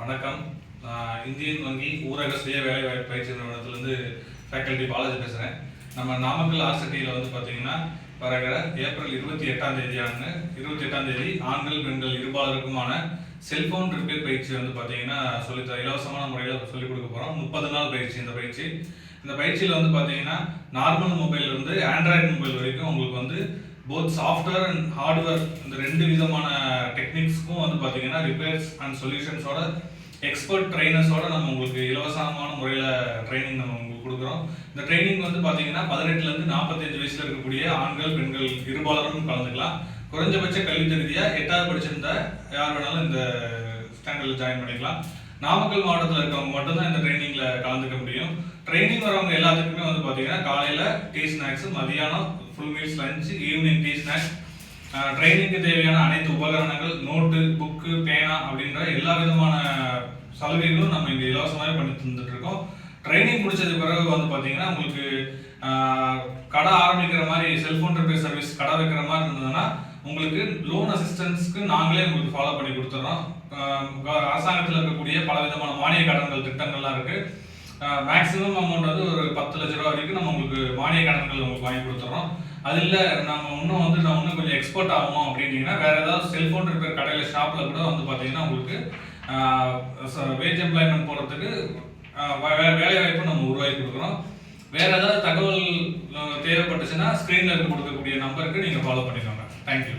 வணக்கம். நான் இந்தியன் வங்கி ஊரக சுய வேலைவாய்ப்பு பயிற்சி நிறுவனத்திலேருந்து ஃபேக்கல்டி பாலாஜி பேசுகிறேன் நம்ம நாமக்கல் ஆர்சிட்டியில் வந்து பார்த்தீங்கன்னா வரகிற ஏப்ரல் இருபத்தி எட்டாம் தேதி ஆண்டு இருபத்தி எட்டாம் தேதி ஆண்கள் பெண்கள் இருபாலருக்குமான செல்ஃபோன் ரிப்பேர் பயிற்சி வந்து பார்த்தீங்கன்னா சொல்லித்தர இலவசமான முறையில் சொல்லிக் கொடுக்க போகிறோம் முப்பது நாள் பயிற்சி இந்த பயிற்சி. இந்த பயிற்சியில் வந்து பார்த்தீங்கன்னா நார்மல் மொபைல் இருந்து ஆண்ட்ராய்டு மொபைல் வரைக்கும் உங்களுக்கு வந்து போத் சாஃப்ட்வேர் அண்ட் ஹார்ட்வேர் இந்த ரெண்டு விதமான டெக்னிக்ஸ்க்கும் வந்து பார்த்தீங்கன்னா ரிப்பேர்ஸ் அண்ட் சொல்யூஷன்ஸோட எக்ஸ்பர்ட் ட்ரைனர்ஸோட நம்ம உங்களுக்கு இலவசமான முறையில் ட்ரைனிங் நம்ம உங்களுக்கு கொடுக்குறோம். இந்த ட்ரைனிங் வந்து பார்த்தீங்கன்னா பதினெட்டுலேருந்து நாற்பத்தஞ்சு வயசில் இருக்கக்கூடிய ஆண்கள் பெண்கள் இருபாலரும் கலந்துக்கலாம். குறைஞ்சபட்ச கல்வி தகுதியாக எட்டாவது படிச்சிருந்தா யார் வேணாலும் இந்த ஸ்டாண்டர்டில் ஜாயின் பண்ணிக்கலாம். நாமக்கல் மாவட்டத்தில் இருக்கவங்க மட்டும்தான் இந்த ட்ரைனிங்கில் கலந்துக்க முடியும். ட்ரைனிங் வரவங்க எல்லாத்துக்குமே வந்து பார்த்தீங்கன்னா காலையில் டீ ஸ்நாக்ஸ் மதியானம் full meals lunch evening tea snacks ட்ரைனிங்க்கு தேவையான அனைத்து உபகரணங்கள் நோட்டு புக்கு பேனா அப்படின்ற எல்லா விதமான சலுகைகளும் நம்ம இங்கே இலவசமாகவே பண்ணி தந்துட்டு இருக்கோம். ட்ரைனிங் முடிச்சது பிறகு வந்து பார்த்தீங்கன்னா உங்களுக்கு கடை ஆரம்பிக்கிற மாதிரி செல்ஃபோன் ரிப்பேர் சர்வீஸ் கடை வைக்கிற மாதிரி இருந்ததுன்னா உங்களுக்கு லோன் அசிஸ்டன்ஸ்க்கு நாங்களே உங்களுக்கு ஃபாலோ பண்ணி கொடுத்துட்றோம். அரசாங்கத்தில் இருக்கக்கூடிய பல விதமான மானிய கடன்கள் திட்டங்கள்லாம் இருக்குது மேக்ஸிமம் அமௌண்ட் வந்து ஒரு பத்து லட்ச ரூபா வரைக்கும் நம்ம உங்களுக்கு மானிய கடன்கள் உங்களுக்கு வாங்கி கொடுத்துட்றோம். அது இல்லை நம்ம இன்னும் வந்து நான் இன்னும் கொஞ்சம் எக்ஸ்போர்ட் ஆகணும் அப்படின்னீங்கன்னா வேறு ஏதாவது செல்ஃபோன் ரிப்பேர் கடையில் ஷாப்பில் கூட வந்து பார்த்தீங்கன்னா உங்களுக்கு வேஜ் எம்ப்ளாய்மெண்ட் போகிறதுக்கு வேலை வாய்ப்பு நம்ம உருவாக்கி கொடுக்குறோம் வேறு ஏதாவது தகவல் தேவைப்பட்டுச்சுன்னா ஸ்க்ரீனில் கொடுக்கக்கூடிய நம்பருக்கு நீங்கள் ஃபாலோ பண்ணிக்கோங்க. தேங்க்யூ